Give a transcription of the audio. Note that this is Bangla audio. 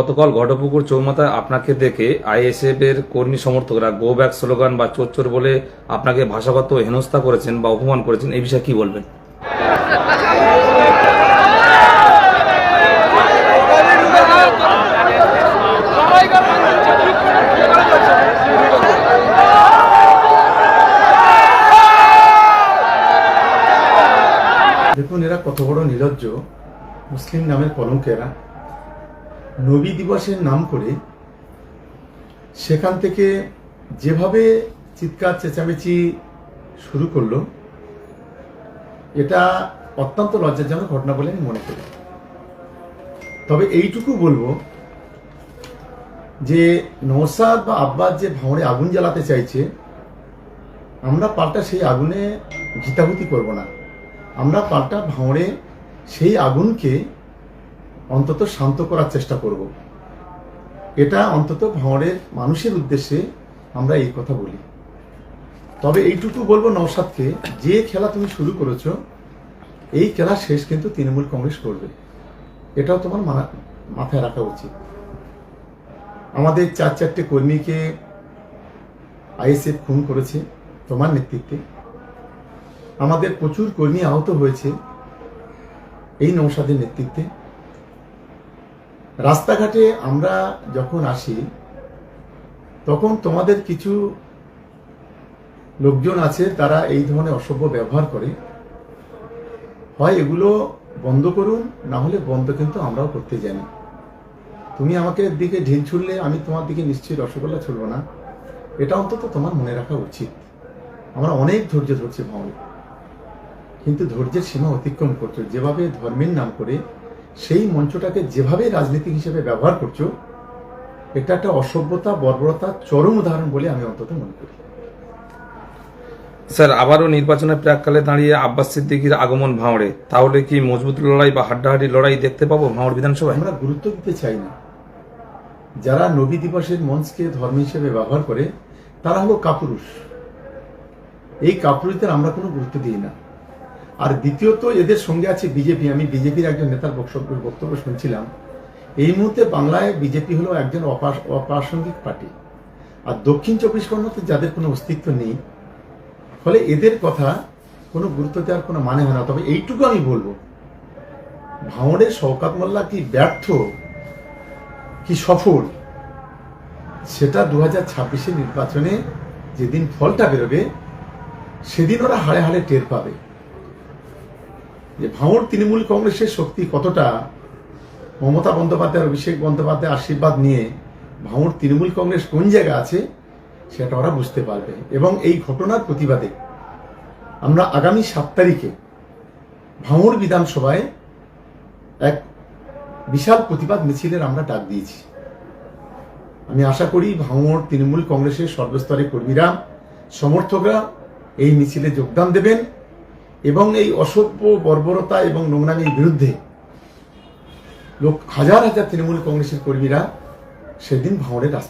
গতকাল ঘটপুকুর চৌমাথায় আপনাকে দেখে আইএসএফ এর কর্মী সমর্থকরা গো ব্যাক স্লোগান বা চোর বলে আপনাকে ভাষাগত হেনস্থা করেছেন বা অপমান করেছেন, এই বিষয়ে কি বলবেন? দেখুন, এরা কত বড় নিরজ্জ মুসলিম নামের কলঙ্কেরা। নবী দিবসের নাম করে সেখান থেকে যেভাবে চিৎকার, চেঁচামেচি শুরু করল, এটা অত্যন্ত লজ্জাজনক ঘটনা বলে আমি মনে করি। তবে এইটুকু বলব যে নৌসাদ বা আব্বাস যে ভাঁড়ে আগুন জ্বালাতে চাইছে, আমরা পাল্টা সেই আগুনে ঘিতাহুতি করব না। আমরা পাল্টা ভাঁড়ে সেই আগুনকে অন্তত শান্ত করার চেষ্টা করব। এটা অন্তত ভাঁড়ের মানুষের উদ্দেশ্যে আমরা এই কথা বলি। তবে এইটুকু বলব নৌসাদকে যে খেলা তুমি শুরু করেছ, এই খেলা শেষ কিন্তু তৃণমূল কংগ্রেস করবে। এটাও তোমার মাথায় রাখা উচিত। আমাদের চার চারটে কর্মীকে আইএসএফ খুন করেছে তোমার নেতৃত্বে। আমাদের প্রচুর কর্মী আহত হয়েছে এই নৌসাদের নেতৃত্বে। রাস্তাঘাটে আমরা যখন আসি, তখন তোমাদের কিছু লোকজন আছে, তারা এই ধরনের অসভ্য ব্যবহার করে। হয় এগুলো বন্ধ করুন, না হলে বন্ধ কিন্তু আমরাও করতে জানি। তুমি আমাকে দিকে ঢিল ছুড়লে, আমি তোমার দিকে নিশ্চয়ই রসগোল্লা ছুড়বো না। এটা অন্তত তোমার মনে রাখা উচিত। আমরা অনেক ধৈর্য ধরছি ভাঙলে কিন্তু ধৈর্যের সীমা অতিক্রম করছ। যেভাবে ধর্মের নাম করে সেই মঞ্চটাকে যেভাবে রাজনীতি হিসেবে ব্যবহার করছ এটা একটা অসভ্যতা বর্বরতা চরম উদাহরণ বলে আমি অন্তত মনে করি। স্যার আবারও নির্বাচনের প্রাককালে দাঁড়িয়ে আব্বাস সিদ্দিকির আগমন ভাঁড়ে তাহলে কি মজবুত লড়াই বা হাড্ডাহাড্ডি লড়াই দেখতে পাবো ভাঁড় বিধানসভায়? আমরা গুরুত্ব দিতে চাই না। যারা নবী দিবসের মঞ্চকে ধর্ম হিসেবে ব্যবহার করে তারা হলো কাপুরুষ। এই কাপুরুষদের আমরা কোনো গুরুত্ব দিই না। আর দ্বিতীয়ত এদের সঙ্গে আছে বিজেপি। আমি বিজেপির একজন নেতার বক্তব্য বক্তব্য শুনছিলাম। এই মুহূর্তে বাংলায় বিজেপি হলো একজন অপা- অপ্রাসঙ্গিক পার্টি। আর দক্ষিণ চব্বিশ পরগনাতে যাদের কোনো অস্তিত্ব নেই, ফলে এদের কথা কোনো গুরুত্ব দেওয়ার কোনো মানে হয় না। তবে এইটুকু আমি বলব, ভাঙড়ের শওকাত মোল্লা কি ব্যর্থ, কি সফল, সেটা দু হাজার নির্বাচনে যেদিন ফলটা বেরোবে, সেদিন ওরা হাড়ে হাড়ে টের পাবে। যে ভাঙড় তৃণমূল কংগ্রেসের শক্তি কতটা, মমতা বন্দ্যোপাধ্যায় অভিষেক বন্দ্যোপাধ্যায় আশীর্বাদ নিয়ে ভাঙড় তৃণমূল কংগ্রেস কোন জায়গায় আছে, সেটা ওরা বুঝতে পারবে। এবং এই ঘটনার প্রতিবাদে আমরা আগামী সাত তারিখে ভাঙড় বিধানসভায় এক বিশাল প্রতিবাদ মিছিলের আমরা ডাক দিয়েছি। আমি আশা করি ভাঙড় তৃণমূল কংগ্রেসের সর্বস্তরের কর্মীরা, সমর্থকরা এই মিছিলে যোগদান দেবেন। এবং এই অসভ্য বর্বরতা এবং নোংরামির বিরুদ্ধে লোক হাজার হাজার তৃণমূল কংগ্রেসের কর্মীরা সেদিন ভাঙড়ে রাস্তা